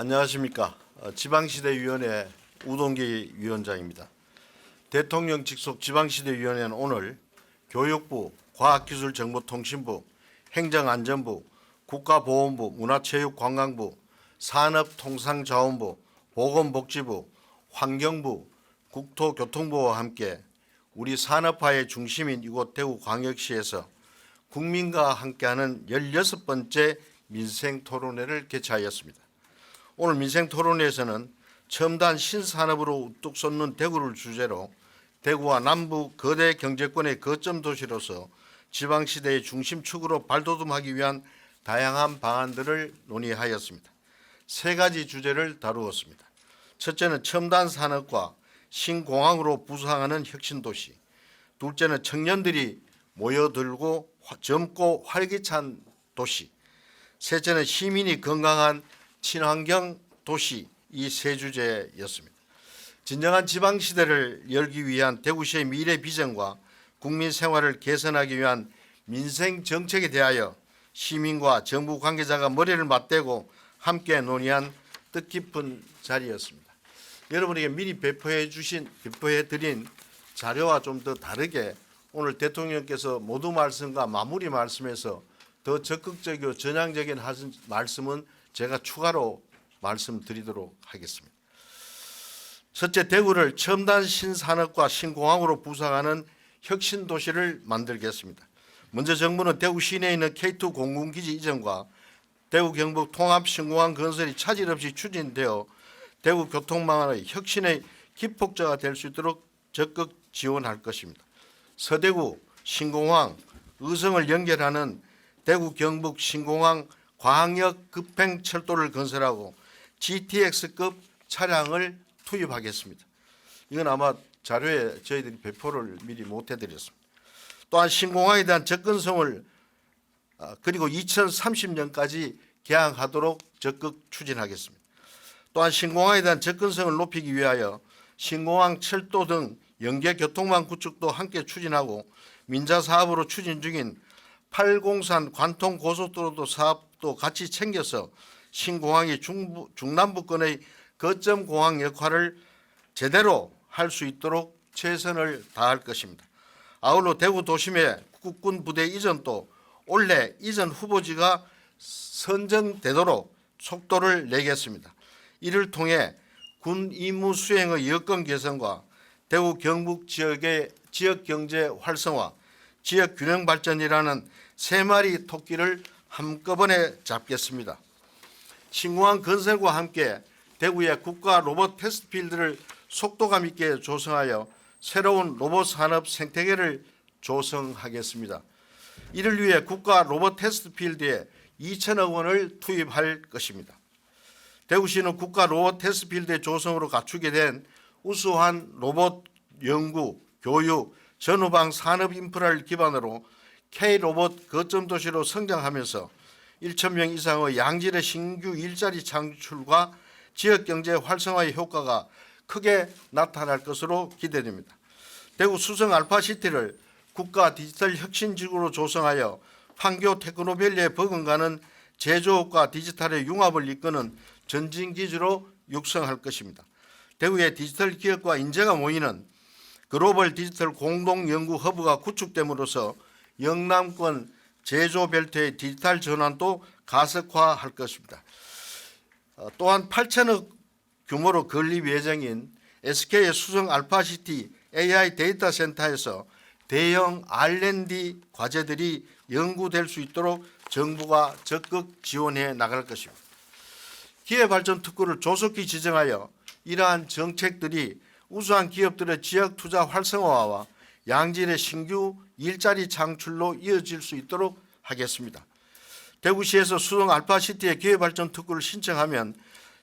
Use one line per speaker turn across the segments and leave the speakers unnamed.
안녕하십니까. 어, 지방시대위원회 우동기 위원장입니다. 대통령 직속 지방시대위원회는 오늘 교육부, 과학기술정보통신부, 행정안전부, 국가보건부, 문화체육관광부, 산업통상자원부, 보건복지부, 환경부, 국토교통부와 함께 우리 산업화의 중심인 이곳 대구광역시에서 국민과 함께하는 16번째 민생토론회를 개최하였습니다. 오늘 민생 토론회에서는 첨단 신산업으로 우뚝 솟는 대구를 주제로 대구와 남부 거대 경제권의 거점 도시로서 지방시대의 중심축으로 발돋움하기 위한 다양한 방안들을 논의하였습니다. 세 가지 주제를 다루었습니다. 첫째는 첨단 산업과 신공항으로 부상하는 혁신도시. 둘째는 청년들이 모여들고 화- 젊고 활기찬 도시. 셋째는 시민이 건강한 친환경 도시 이 세 주제였습니다. 진정한 지방 시대를 열기 위한 대구시의 미래 비전과 국민 생활을 개선하기 위한 민생 정책에 대하여 시민과 정부 관계자가 머리를 맞대고 함께 논의한 뜻깊은 자리였습니다. 여러분에게 미리 배포해 주신 배포해 드린 자료와 좀 더 다르게 오늘 대통령께서 모두 말씀과 마무리 말씀에서 더 적극적이고 전향적인 말씀은 제가 추가로 말씀드리도록 하겠습니다. 첫째, 대구를 첨단 신산업과 신공항으로 부상하는 혁신 도시를 만들겠습니다. 먼저 정부는 대구 시내에 있는 K2 공군기지 이전과 대구 경북 통합 신공항 건설이 차질 없이 추진되어 대구 교통망의 혁신의 기폭제가 될 수 있도록 적극 지원할 것입니다. 서대구 신공항 의성을 연결하는 대구 경북 신공항 광역 급행 철도를 건설하고 GTX급 차량을 투입하겠습니다. 이건 아마 자료에 저희들이 배포를 미리 못 해드렸습니다. 또한 신공항에 대한 접근성을 아, 그리고 2030년까지 개항하도록 적극 추진하겠습니다. 또한 신공항에 대한 접근성을 높이기 위하여 신공항 철도 등 연계 교통망 구축도 함께 추진하고 민자 사업으로 추진 중인 팔공산 관통 고속도로도 사업 도 같이 챙겨서 신공항이 중부, 중남부권의 거점 공항 역할을 제대로 할 수 있도록 최선을 다할 것입니다. 아울러 대구 도심의 국군 부대 이전도 올해 이전 후보지가 선정되도록 속도를 내겠습니다. 이를 통해 군 임무 수행의 여건 개선과 대구 경북 지역의 지역 경제 활성화, 지역 균형 발전이라는 세 마리 토끼를 한꺼번에 잡겠습니다. 신공항 건설과 함께 대구의 국가 로봇 테스트 필드를 속도감 있게 조성하여 새로운 로봇 산업 생태계를 조성하겠습니다. 이를 위해 국가 로봇 테스트 필드에 2천억 원을 투입할 것입니다. 대구시는 국가 로봇 테스트 필드 조성으로 갖추게 된 우수한 로봇 연구, 교육, 전후방 산업 인프라를 기반으로 K 로봇 거점 도시로 성장하면서 1천 명 이상의 양질의 신규 일자리 창출과 지역 경제 활성화의 효과가 크게 나타날 것으로 기대됩니다. 대구 수성 알파시티를 국가 디지털 혁신지구로 조성하여 판교 테크노밸리에 버금가는 제조업과 디지털의 융합을 이끄는 전진기지로 육성할 것입니다. 대구의 디지털 기업과 인재가 모이는 글로벌 디지털 공동 연구 허브가 구축됨으로써 영남권 제조 벨트의 디지털 전환도 가속화할 것입니다. 어, 또한 8천억 규모로 건립 예정인 SK의 수성 알파시티 AI 데이터 센터에서 대형 R&D 과제들이 연구될 수 있도록 정부가 적극 지원해 나갈 것입니다. 기회발전 특구를 조속히 지정하여 이러한 정책들이 우수한 기업들의 지역 투자 활성화와 양질의 신규 일자리 창출로 이어질 수 있도록 하겠습니다. 대구시에서 수동 알파시티의 기회발전 특구를 신청하면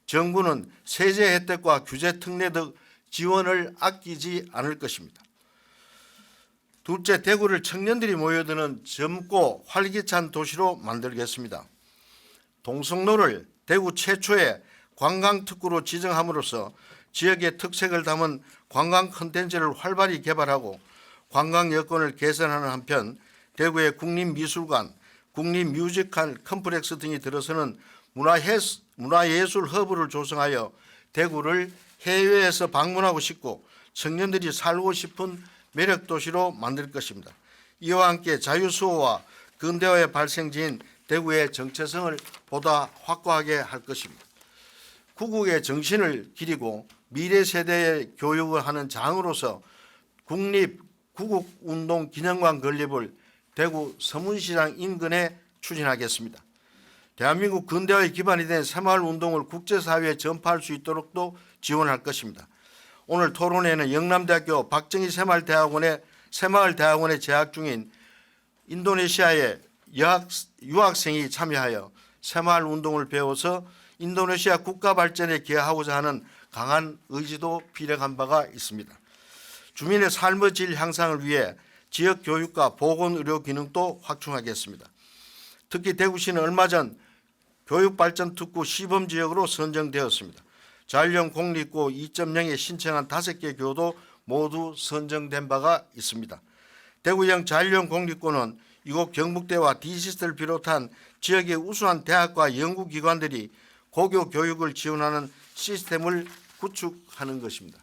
정부는 세제 혜택과 규제 특례 등 지원을 아끼지 않을 것입니다. 둘째, 대구를 청년들이 모여드는 젊고 활기찬 도시로 만들겠습니다. 동성로를 대구 최초의 관광특구로 지정함으로써 지역의 특색을 담은 관광 콘텐츠를 활발히 개발하고 관광 여건을 개선하는 한편 대구의 국립미술관, 국립뮤지컬 컴플렉스 등이 들어서는 문화예술, 허브를 조성하여 대구를 해외에서 방문하고 싶고 청년들이 살고 싶은 매력 도시로 만들 것입니다. 이와 함께 자유수호와 근대화의 발생지인 대구의 정체성을 보다 확고하게 할 것입니다. 구국의 정신을 기리고 미래 세대의 교육을 하는 장으로서 국립 구국운동 기념관 건립을 대구 서문시장 인근에 추진하겠습니다. 대한민국 근대화의 기반이 된 새마을 운동을 국제사회에 전파할 수 있도록도 지원할 것입니다. 오늘 토론회는 영남대학교 박정희 새마을대학원의 새마을대학원에 재학 중인 인도네시아의 여학, 유학생이 참여하여 새마을 운동을 배워서 인도네시아 국가 발전에 기여하고자 하는 강한 의지도 비력한 바가 있습니다. 주민의 삶의 질 향상을 위해 지역 교육과 보건 의료 기능도 확충하겠습니다. 특히 대구시는 얼마 전 교육발전 특구 시범 지역으로 선정되었습니다. 자율형 공립고 2.0에 신청한 5개 교도 모두 선정된 바가 있습니다. 대구형 자율형 공립고는 이곳 경북대와 디지스를 비롯한 지역의 우수한 대학과 연구기관들이 고교 교육을 지원하는 시스템을 구축하는 것입니다.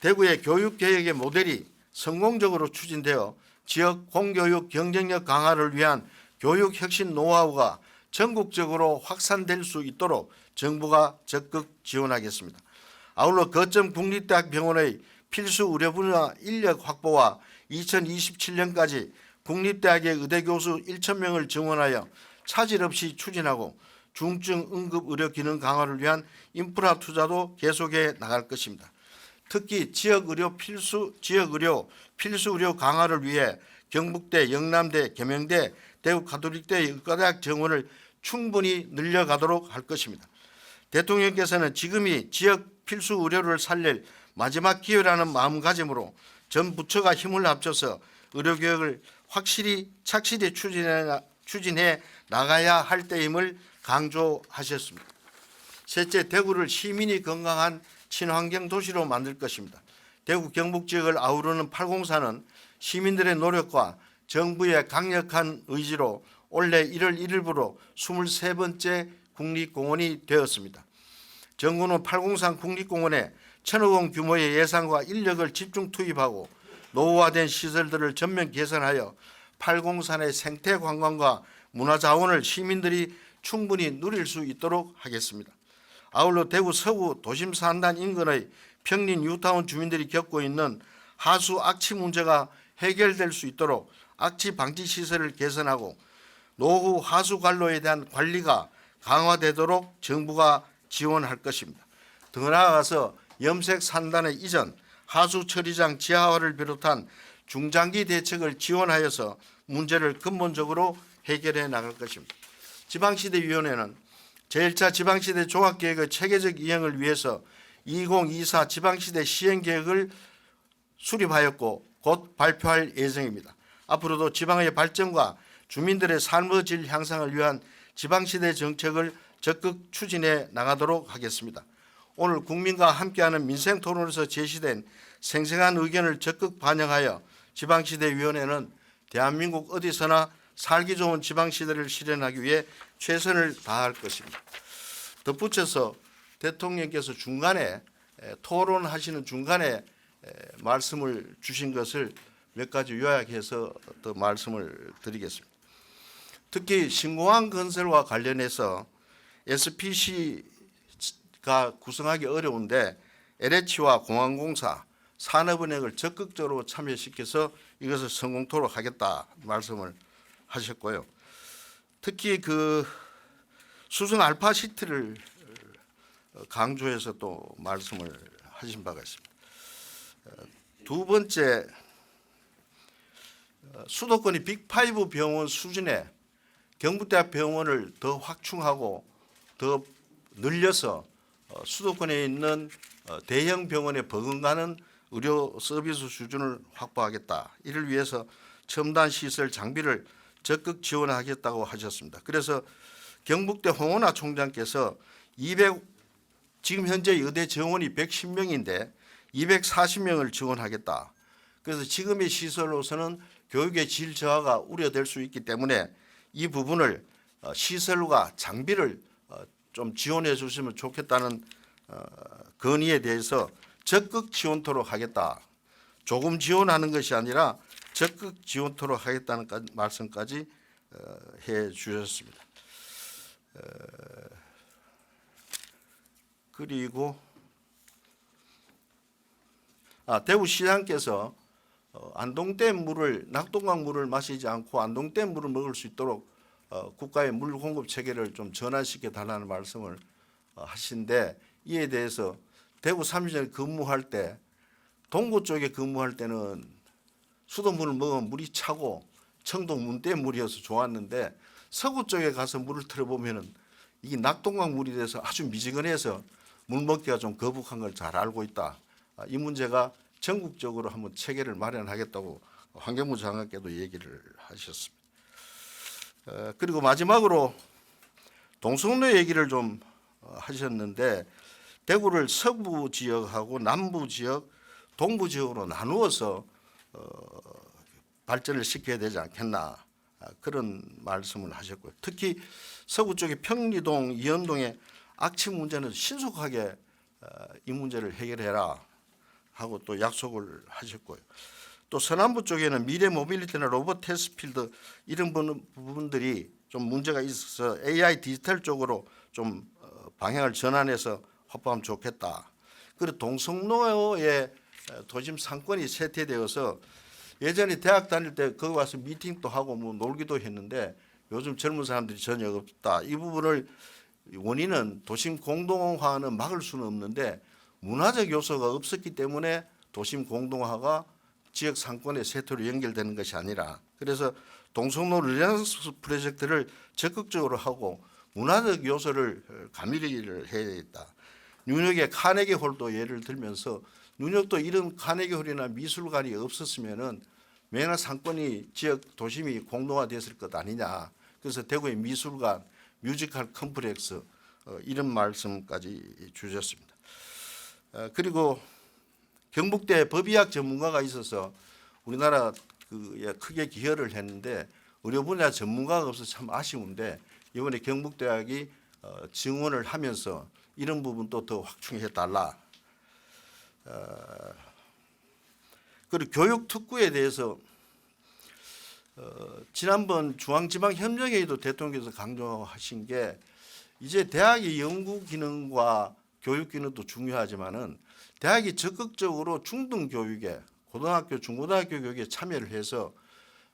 대구의 교육 개혁의 모델이 성공적으로 추진되어 지역 공교육 경쟁력 강화를 위한 교육 혁신 노하우가 전국적으로 확산될 수 있도록 정부가 적극 지원하겠습니다. 아울러 거점 국립대학 병원의 필수 의료 분야 인력 확보와 2027년까지 국립대학의 의대 교수 1천 명을 증원하여 차질 없이 추진하고 중증 응급 의료 기능 강화를 위한 인프라 투자도 계속해 나갈 것입니다. 특히 지역 의료 필수 지역 의료 필수 의료 강화를 위해 경북대, 영남대, 겸영대, 대구 가톨릭대 의과대학 정원을 충분히 늘려가도록 할 것입니다. 대통령께서는 지금이 지역 필수 의료를 살릴 마지막 기회라는 마음가짐으로 전 부처가 힘을 합쳐서 의료 개혁을 확실히 착실히 추진해, 나- 추진해 나가야 할 때임을 강조하셨습니다. 셋째, 대구를 시민이 건강한 친환경 도시로 만들 것입니다. 대구 경북 지역을 아우르는 804는 시민들의 노력과 정부의 강력한 의지로 올해 1월 1일부로 23번째 국립공원이 되었습니다. 정부는 803 국립공원에 천억 원 규모의 예산과 인력을 집중 투입하고 노후화된 시설들을 전면 개선하여 803의 생태 관광과 문화 자원을 시민들이 충분히 누릴 수 있도록 하겠습니다. 아울러 대구 서구 도심 산단 인근의 평린 뉴타운 주민들이 겪고 있는 하수 악취 문제가 해결될 수 있도록 악취 방지 시설을 개선하고 노후 하수 관로에 대한 관리가 강화되도록 정부가 지원할 것입니다. 더 나아가서 염색 산단의 이전 하수 처리장 지하화를 비롯한 중장기 대책을 지원하여서 문제를 근본적으로 해결해 나갈 것입니다. 지방시대위원회는 제1차 지방시대 종합계획의 체계적 이행을 위해서 2024 지방시대 시행계획을 수립하였고 곧 발표할 예정입니다. 앞으로도 지방의 발전과 주민들의 삶의 질 향상을 위한 지방시대 정책을 적극 추진해 나가도록 하겠습니다. 오늘 국민과 함께하는 민생 토론에서 제시된 생생한 의견을 적극 반영하여 지방시대위원회는 대한민국 어디서나 살기 좋은 지방 시대를 실현하기 위해 최선을 다할 것입니다. 덧붙여서 대통령께서 중간에 에, 토론하시는 중간에 에, 말씀을 주신 것을 몇 가지 요약해서 더 말씀을 드리겠습니다. 특히 신공항 건설과 관련해서 SPC가 구성하기 어려운데 LH와 공항공사, 산업은행을 적극적으로 참여시켜서 이것을 성공토록 하겠다 말씀을 하셨고요. 특히 그 수성 알파 시트를 강조해서 또 말씀을 하신 바가 있습니다. 어, 두 번째 어, 수도권이 빅5 병원 수준의 경북대학 병원을 더 확충하고 더 늘려서 어, 수도권에 있는 어, 대형 병원에 버금가는 의료 서비스 수준을 확보하겠다. 이를 위해서 첨단 시설 장비를 적극 지원하겠다고 하셨습니다. 그래서 경북대 홍원하 총장께서 200 지금 현재 의대 정원이 110명인데 240명을 지원하겠다. 그래서 지금의 시설로서는 교육의 질 저하가 우려될 수 있기 때문에 이 부분을 어, 시설과 장비를 좀 지원해 주시면 좋겠다는 어, 건의에 대해서 적극 지원토록 하겠다. 조금 지원하는 것이 아니라 적극 지원토록 하겠다는 까- 말씀까지 어, 해 주셨습니다. 어, 그리고 아, 대구시장께서 어, 안동댐 물을 낙동강 물을 마시지 않고 안동댐 물을 먹을 수 있도록 어, 국가의 물 공급 체계를 좀 전환시켜 달라는 말씀을 어, 하신데 이에 대해서 대구 삼시장에 근무할 때 동구 쪽에 근무할 때는 수돗물을 먹으면 물이 차고 청도 문대 물이어서 좋았는데 서구 쪽에 가서 물을 틀어보면은 이게 낙동강 물이 돼서 아주 미지근해서 물 먹기가 좀 거북한 걸 잘 알고 있다. 아, 이 문제가 전국적으로 한번 체계를 마련하겠다고 환경부 장관께도 얘기를 하셨습니다. 어, 그리고 마지막으로 동성로 얘기를 좀 어, 하셨는데 대구를 서부 지역하고 남부 지역, 동부 지역으로 나누어서 어, 발전을 시켜야 되지 않겠나 아, 그런 말씀을 하셨고요. 특히 서구 쪽의 평리동, 이현동의 악취 문제는 신속하게 어, 이 문제를 해결해라 하고 또 약속을 하셨고요. 또 서남부 쪽에는 미래 모빌리티나 로봇 테스트필드 이런 부분- 부분들이 좀 문제가 있어서 AI 디지털 쪽으로 좀 어, 방향을 전환해서 확보하면 좋겠다. 그리고 동성로에 어, 도심 상권이 세태되어서 예전에 대학 다닐 때 거기 와서 미팅도 하고 뭐 놀기도 했는데 요즘 젊은 사람들이 전혀 없다. 이 부분을 원인은 도심 공동화는 막을 수는 없는데 문화적 요소가 없었기 때문에 도심 공동화가 지역 상권의 세토로 연결되는 것이 아니라 그래서 동성로 르네상스 프로젝트를 적극적으로 하고 문화적 요소를 어, 가미를 해야 있다. 뉴욕의 카네기 홀도 예를 들면서 뉴욕도 이런 카네기 홀이나 미술관이 없었으면은 매나 상권이 지역 도심이 공동화됐을 것 아니냐. 그래서 대구의 미술관, 뮤지컬 컴플렉스 어, 이런 말씀까지 주셨습니다. 어, 그리고 경북대 법의학 전문가가 있어서 우리나라 그에 크게 기여를 했는데 의료 분야 전문가가 없어서 참 아쉬운데 이번에 경북대학이 어, 증언을 하면서 이런 부분도 더 확충해 달라. 어, 그리고 교육 특구에 대해서 어, 지난번 중앙지방협력회의도 대통령께서 강조하신 게 이제 대학의 연구 기능과 교육 기능도 중요하지만은 대학이 적극적으로 중등 교육에 고등학교, 중고등학교 교육에 참여를 해서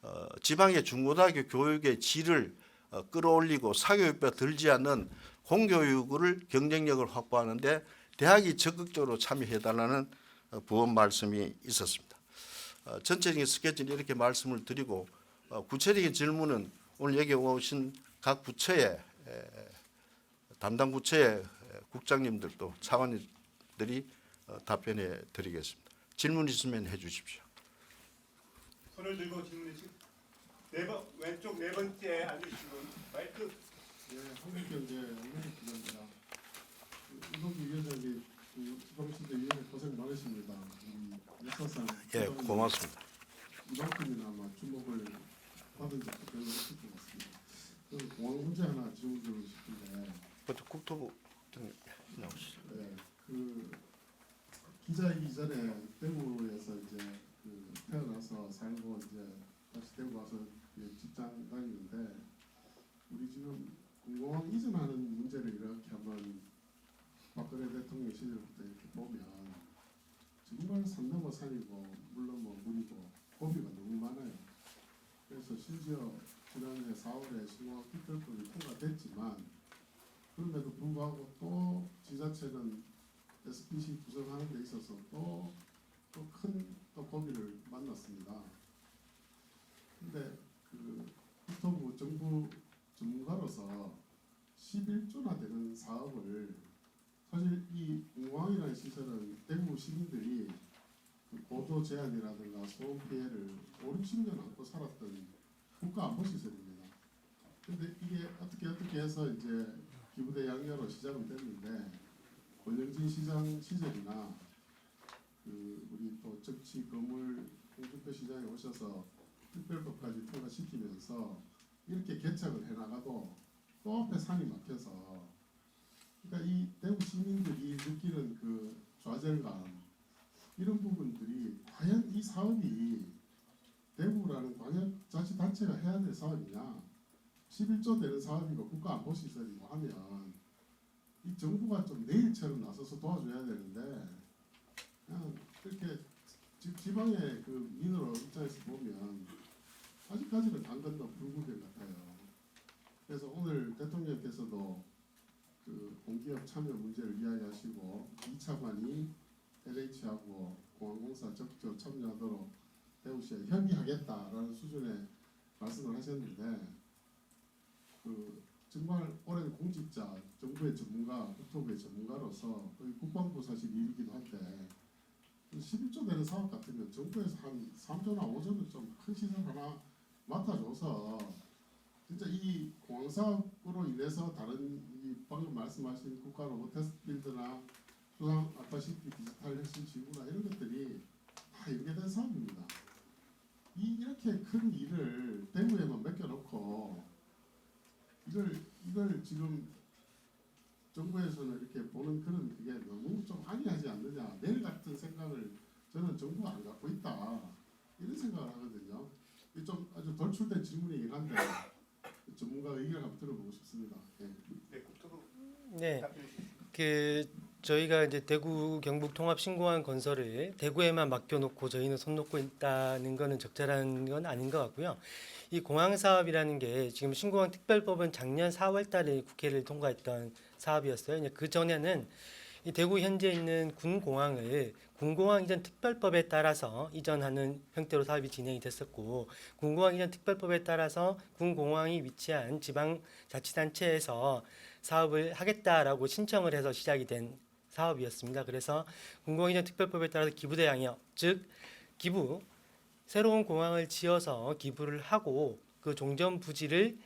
어, 지방의 중고등학교 교육의 질을 어, 끌어올리고 사교육비가 들지 않는 공교육을 경쟁력을 확보하는데 대학이 적극적으로 참여해달라는 어, 부원 말씀이 있었습니다. 어, 전체적인 스케치는 이렇게 말씀을 드리고 어, 구체적인 질문은 오늘 여기 오신 각 부처의 에, 담당 부처의 에, 국장님들도 차관들이 어, 답변해 드리겠습니다. 질문 있으면 해 주십시오.
손을 들고 질문해 주시. 네번 왼쪽 네 번째 앉으신 분 마이크
예, 한국경제 영민희 기자입니다. 그 이동기 위원장님, 그 지방시대 위원회 고생 많으십니다. 역사상
예, 고맙습니다.
이만큼이나 아마 주목을 받은 적도 별로 없을 것 같습니다. 그 공항 문제 하나 질문드리고 싶은데,
부터 국토부 등 나오시죠.
예, 그 기자이기 전에 대구에서 이제 그 태어나서 살고 이제 다시 대구 와서 이제 직장 다니는데 우리 지금 공공항 이전하는 문제를 이렇게 한번 박근혜 대통령 시절부터 이렇게 보면 정말 산 넘어 산이고 물 넘어 물이고 고비가 너무 많아요. 그래서 심지어 지난해 4월에 신공항 특별법이 통과됐지만 그럼에도 불구하고 또 지자체는 SPC 구성하는 데 있어서 또 또큰또 고비를 만났습니다. 근데 그 국토부 정부 전문가로서 11조나 되는 사업을 사실 이 공항이라는 시설은 대구 시민들이 그 고도 제한이라든가 소음 피해를 5, 60년 안고 살았던 국가 안보 시설입니다. 근데 이게 어떻게 어떻게 해서 이제 기부대 양녀로 시작은 됐는데 권영진 시장 시절이나 그 우리 또 정치 거물 홍준표 시장에 오셔서 특별법까지 통과시키면서 이렇게 개척을 해나가도 또 앞에 산이 막혀서 그러니까 이 대구 시민들이 느끼는 그 좌절감 이런 부분들이 과연 이 사업이 대구라는 광역자치단체가 해야 될 사업이냐 11조 되는 사업이고 국가 안보시설이고 하면 이 정부가 좀 내일처럼 나서서 도와줘야 되는데 그냥 이렇게 지- 지방의 그 민으로 입장에서 보면 아직까지는 당 건너 불구경 같아요. 그래서 오늘 대통령께서도 그 공기업 참여 문제를 이야기하시고 2차관이 LH하고 공항공사 적극적으로 참여하도록 대구시에 협의하겠다라는 수준의 말씀을 하셨는데 그 정말 오랜 공직자, 정부의 전문가, 국토부의 전문가로서 국방부 사실 일이기도 한데 11조 되는 사업 같으면 정부에서 한 3조나 5조는 좀 큰 시설 하나 맡아줘서 진짜 이 공항 사업으로 인해서 다른 이 방금 말씀하신 국가 로봇 테스트 빌드나 수상 아까시피 디지털 혁신 지구나 이런 것들이 다 연계된 사업입니다. 이 이렇게 큰 일을 대구에만 맡겨놓고 이걸 이걸 지금 정부에서는 이렇게 보는 그런 그게 너무 좀 안이하지 않느냐 내일 같은 생각을 저는 정부가 안 갖고 있다 이런 생각을 하거든요. 좀 아주 돌출된 질문이긴 한데 전문가 의견을 한번 들어보고 싶습니다. 예.
네, 국토부
네. 그 저희가 이제 대구 경북 통합 신공항 건설을 대구에만 맡겨놓고 저희는 손 놓고 있다는 거는 적절한 건 아닌 것 같고요. 이 공항 사업이라는 게 지금 신공항 특별법은 작년 4월달에 국회를 통과했던 사업이었어요. 그 전에는 이 대구 현재 있는 군 공항을 군공항 이전 특별법에 따라서 이전하는 형태로 사업이 진행이 됐었고 군공항 이전 특별법에 따라서 군공항이 위치한 지방 자치단체에서 사업을 하겠다라고 신청을 해서 시작이 된 사업이었습니다. 그래서 군공항이전 특별법에 따라서 기부대 양역, 즉 기부 새로운 공항을 지어서 기부를 하고 그 종전 부지를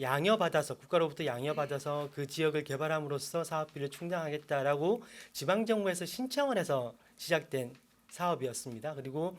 양여받아서 국가로부터 양여받아서 그 지역을 개발함으로써 사업비를 충당하겠다라고 지방 정부에서 신청을 해서 시작된 사업이었습니다. 그리고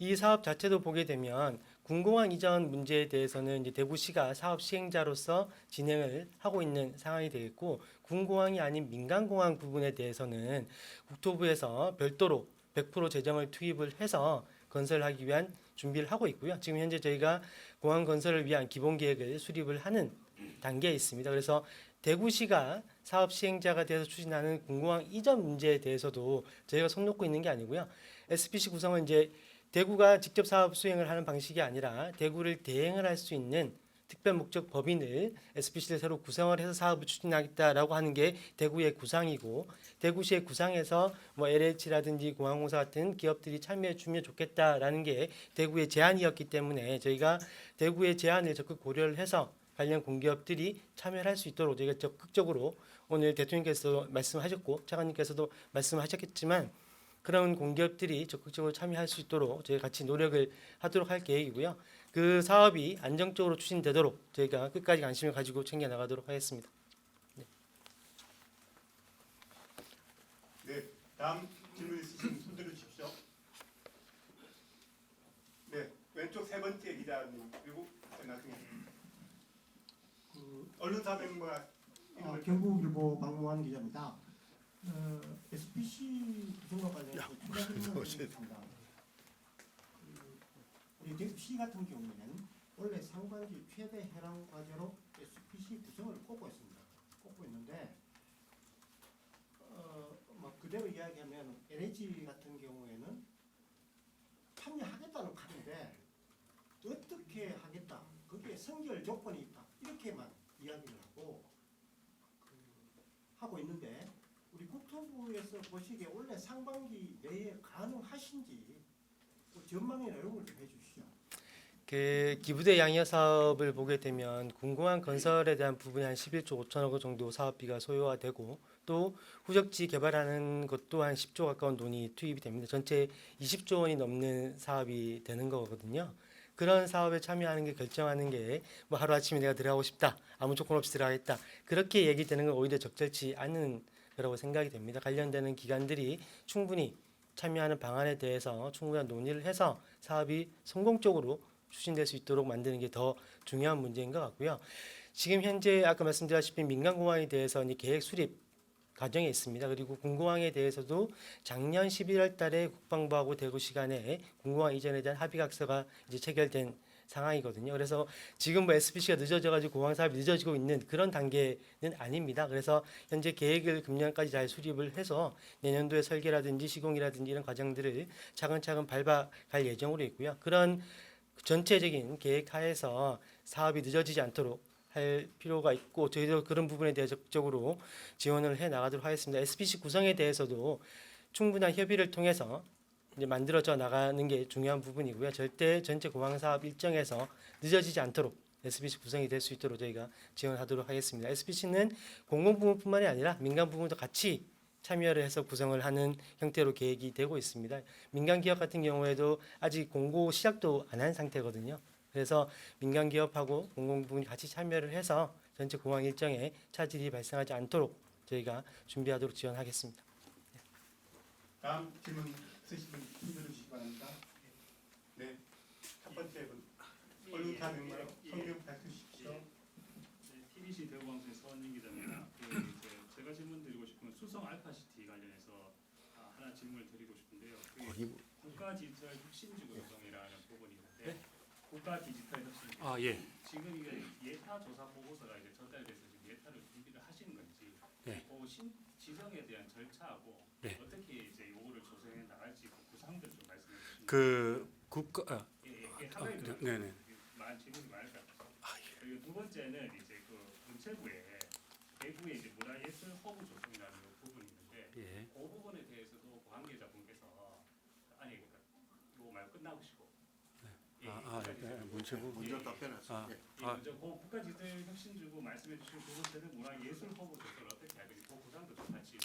이 사업 자체도 보게 되면 군공항 이전 문제에 대해서는 이제 대구시가 사업 시행자로서 진행을 하고 있는 상황이 되겠고 군공항이 아닌 민간공항 부분에 대해서는 국토부에서 별도로 100% 재정을 투입을 해서 건설하기 위한 준비를 하고 있고요. 지금 현재 저희가 공항 건설을 위한 기본 계획을 수립을 하는 단계에 있습니다. 그래서 대구시가 사업 시행자가 되어서 추진하는 군공항 이전 문제에 대해서도 저희가 손 놓고 있는 게 아니고요. SPC 구성은 이제 대구가 직접 사업 수행을 하는 방식이 아니라 대구를 대행을 할 수 있는 특별 목적 법인을 SPC를 새로 구성을 해서 사업을 추진하겠다라고 하는 게 대구의 구상이고 대구시의 구상에서 뭐 LH라든지 공항공사 같은 기업들이 참여해 주면 좋겠다라는 게 대구의 제안이었기 때문에 저희가 대구의 제안을 적극 고려를 해서 관련 공기업들이 참여를 할수 있도록 저희가 적극적으로 오늘 대통령께서 말씀하셨고 차관님께서도 말씀하셨겠지만 그런 공기업들이 적극적으로 참여할 수 있도록 저희 같이 노력을 하도록 할 계획이고요. 그 사업이 안정적으로 추진되도록 저희가 끝까지 관심을 가지고 챙겨 나가도록 하겠습니다.
네, 다음 질문 있으신 손 들어 주십시오. 네, 왼쪽 세 번째 기자님 그리고 나중에
그,
언론사 멤버
어,
이름을
경북일보 박무환 기자입니다. 어, SPC 구성과 관련해서 추가 질문을 드리겠습니다. 그, 같은 경우에는 원래 상반기 최대 해랑 과제로 SPC 구성을 꼽고 있습니다. 꼽고 있는데 어, 막 그대로 이야기하면 LH 같은 경우에는 참여하겠다는 카드인데 어떻게 하겠다 거기에 선결 조건이 있다 이렇게만 이야기를 하고 그, 하고 있는데 국토부에서 보시기에 원래 상반기 내에 가능하신지 그 전망의 내용을 좀 해주시죠.
그 기부대 양여 사업을 보게 되면 군공항 건설에 대한 부분이 한 11조 5천억 원 정도 사업비가 소요가 되고 또 후적지 개발하는 것도 한 10조 가까운 돈이 투입이 됩니다. 전체 20조 원이 넘는 사업이 되는 거거든요. 그런 사업에 참여하는 게 결정하는 게 뭐 하루 아침에 내가 들어가고 싶다 아무 조건 없이 들어가겠다 그렇게 얘기되는 건 오히려 적절치 않은 거라고 생각이 됩니다. 관련되는 기관들이 충분히 참여하는 방안에 대해서 충분한 논의를 해서 사업이 성공적으로 추진될 수 있도록 만드는 게 더 중요한 문제인 것 같고요. 지금 현재 아까 말씀드렸다시피 민간공항에 대해서 이제 계획 수립 과정에 있습니다. 그리고 공공항에 대해서도 작년 11월 달에 국방부하고 대구 시 간에 공공항 이전에 대한 합의각서가 이제 체결된 상황이거든요. 그래서 지금 뭐 SPC가 늦어져 가지고 공항 사업이 늦어지고 있는 그런 단계는 아닙니다. 그래서 현재 계획을 금년까지 잘 수립을 해서 내년도에 설계라든지 시공이라든지 이런 과정들을 차근차근 밟아갈 예정으로 있고요. 그런 전체적인 계획 하에서 사업이 늦어지지 않도록 할 필요가 있고 저희도 그런 부분에 대해 적극적으로 지원을 해 나가도록 하겠습니다. SPC 구성에 대해서도 충분한 협의를 통해서 이제 만들어져 나가는 게 중요한 부분이고요. 절대 전체 공항 사업 일정에서 늦어지지 않도록 SPC 구성이 될 수 있도록 저희가 지원하도록 하겠습니다. SPC는 공공 부문뿐만이 아니라 민간 부문도 같이 참여를 해서 구성을 하는 형태로 계획이 되고 있습니다. 민간 기업 같은 경우에도 아직 공고 시작도 안 한 상태거든요. 그래서 민간 기업하고 공공 부문이 같이 참여를 해서 전체 공항 일정에 차질이 발생하지 않도록 저희가 준비하도록 지원하겠습니다.
다음 질문 분 힘들어 주시기 바랍니다. 네, 첫 번째 분 언론사 명령 성명 밝혀주십시오.
네, TBC 대구방송의 서원진 기자입니다. 그 이제 제가 질문 드리고 싶은 수성 알파시티 관련해서 아, 하나 질문을 드리고 싶은데요. 그 국가 디지털 혁신지구 조성이라는 부분이 있는데 국가 디지털 혁신지구
아 예.
지금 이게 예타 조사 보고서가 이제 전달돼서 지금 예타를 준비를 하시는 건지
네.
그 신, 지정에 대한 절차하고
네.
어떻게 이제 요거를 조성 해 나갈지 그 구상들 좀 말씀해 주시면
그 국가 아,
예, 예, 예,
아, 네,
들어가서
네네.
말 질문이 많을 것 같아서
아,
그리고 두 번째는 이제 그 문체부에 대구에 이제 문화예술 허브 조성이라는 그 부분이 있는데
예.
그 부분에 대해서도 그 관계자분께서 아니 그러니까 요거 말고 끝나시고 예,
아, 아 예, 문체부.
먼저 답변하세요.
아,
예.
예,
아.
먼저 그 국가 디지털 혁신주고 말씀해 주신 두 번째는 문화예술 허브 조성을 어떻게 하든지 그 구상도 좀 같이.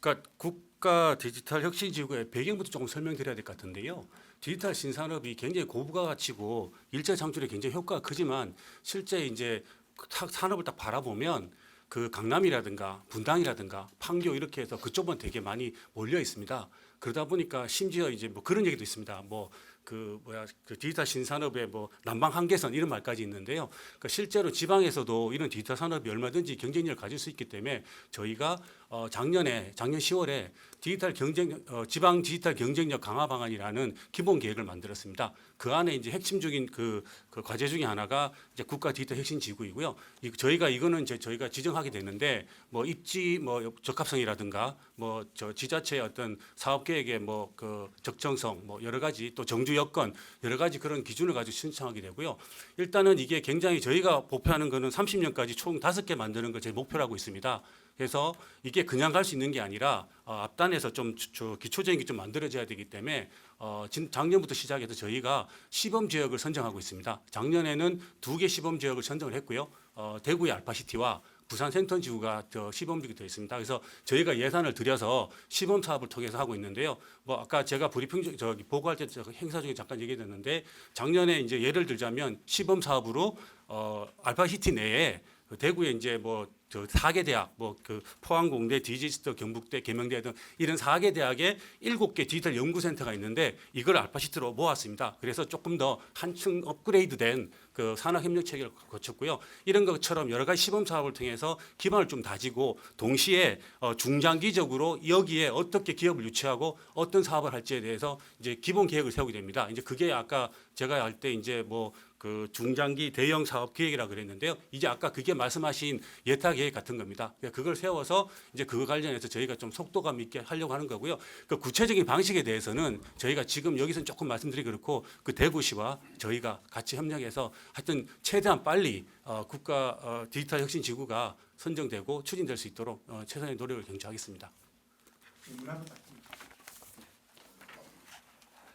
그러니까 국가 디지털 혁신 지구의 배경부터 조금 설명드려야 될 것 같은데요. 디지털 신산업이 굉장히 고부가 가치고 일자 창출에 굉장히 효과가 크지만 실제 이제 사- 산업을 딱 바라보면 그 강남이라든가 분당이라든가 판교 이렇게 해서 그쪽만 되게 많이 몰려 있습니다. 그러다 보니까 심지어 이제 뭐 그런 얘기도 있습니다. 뭐 그 뭐야 그 디지털 신산업의 뭐 난방 한계선 이런 말까지 있는데요. 그러니까 실제로 지방에서도 이런 디지털 산업이 얼마든지 경쟁력을 가질 수 있기 때문에 저희가 어 작년에 작년 10월에 디지털 경쟁 어 지방 디지털 경쟁력 강화 방안이라는 기본 계획을 만들었습니다. 그 안에 이제 핵심적인 그, 그 과제 중에 하나가 이제 국가 디지털 혁신 지구이고요. 이, 저희가 이거는 이제 저희가 지정하게 되는데 뭐 입지 뭐 적합성이라든가 뭐 저 지자체의 어떤 사업 계획의 뭐 그 적정성 뭐 여러 가지 또 정주 여건 여러 가지 그런 기준을 가지고 신청하게 되고요. 일단은 이게 굉장히 저희가 목표하는 거는 30년까지 총 다섯 개 만드는 걸 제 목표로 하고 있습니다. 그래서 이게 그냥 갈 수 있는 게 아니라 어, 앞단에서 좀 기초적인 게 좀 만들어져야 되기 때문에 어, 진- 작년부터 시작해서 저희가 시범 지역을 선정하고 있습니다. 작년에는 두 개 시범 지역을 선정을 했고요. 어, 대구의 알파시티와 부산 센터 지구가 저 시범 지역이 되어 있습니다. 그래서 저희가 예산을 들여서 시범 사업을 통해서 하고 있는데요. 뭐 아까 제가 브리핑 중- 저기 보고할 때저 행사 중에 잠깐 얘기했는데 작년에 이제 예를 들자면 시범 사업으로 어, 알파시티 내에 그 대구에 이제 뭐저 4개 대학 뭐 그 포항공대, 디지스터, 경북대, 계명대 등 이런 4개 대학에 7개 디지털 연구센터가 있는데 이걸 알파시티로 모았습니다. 그래서 조금 더 한층 업그레이드된 그 산학 협력 체계를 거쳤고요. 이런 것처럼 여러 가지 시범 사업을 통해서 기반을 좀 다지고 동시에 어 중장기적으로 여기에 어떻게 기업을 유치하고 어떤 사업을 할지에 대해서 이제 기본 계획을 세우게 됩니다. 이제 그게 아까 제가 할 때 이제 뭐 그 중장기 대형 사업 계획이라 그랬는데요. 이제 아까 그게 말씀하신 예타 계획 같은 겁니다. 그러니까 그걸 세워서 이제 그거 관련해서 저희가 좀 속도감 있게 하려고 하는 거고요. 그 구체적인 방식에 대해서는 저희가 지금 여기서 조금 말씀드리기 그렇고 그 대구시와 저희가 같이 협력해서 하여튼 최대한 빨리 어, 국가 어, 디지털 혁신 지구가 선정되고 추진될 수 있도록 어, 최선의 노력을 경주하겠습니다.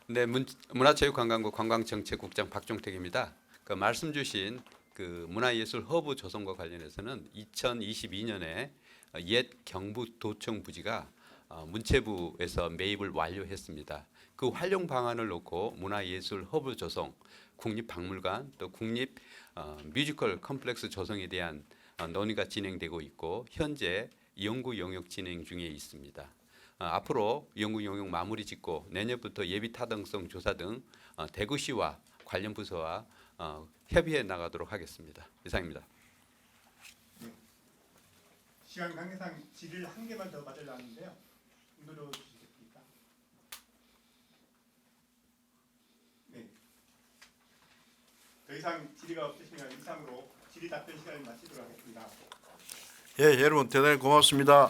네, 문, 문화체육관광부 관광정책국장 박종택입니다. 그 말씀 주신 그 문화예술 허브 조성과 관련해서는 2022년에 옛 경북도청 부지가 어, 문체부에서 매입을 완료했습니다. 그 활용 방안을 놓고 문화예술 허브 조성, 국립박물관 또 국립 어, 뮤지컬 컴플렉스 조성에 대한 어, 논의가 진행되고 있고 현재 연구 영역 진행 중에 있습니다. 어, 앞으로 연구 용역 마무리 짓고 내년부터 예비 타당성 조사 등 어, 대구시와 관련 부서와 어, 협의해 나가도록 하겠습니다. 이상입니다.
시간 관계상 질의를 한 개만 더 받으려 하는데요. 눌러 주시겠습니까? 네. 더 이상 질의가 없으시면 이상으로 질의 답변 시간을 마치도록 하겠습니다.
예, 여러분 대단히 고맙습니다.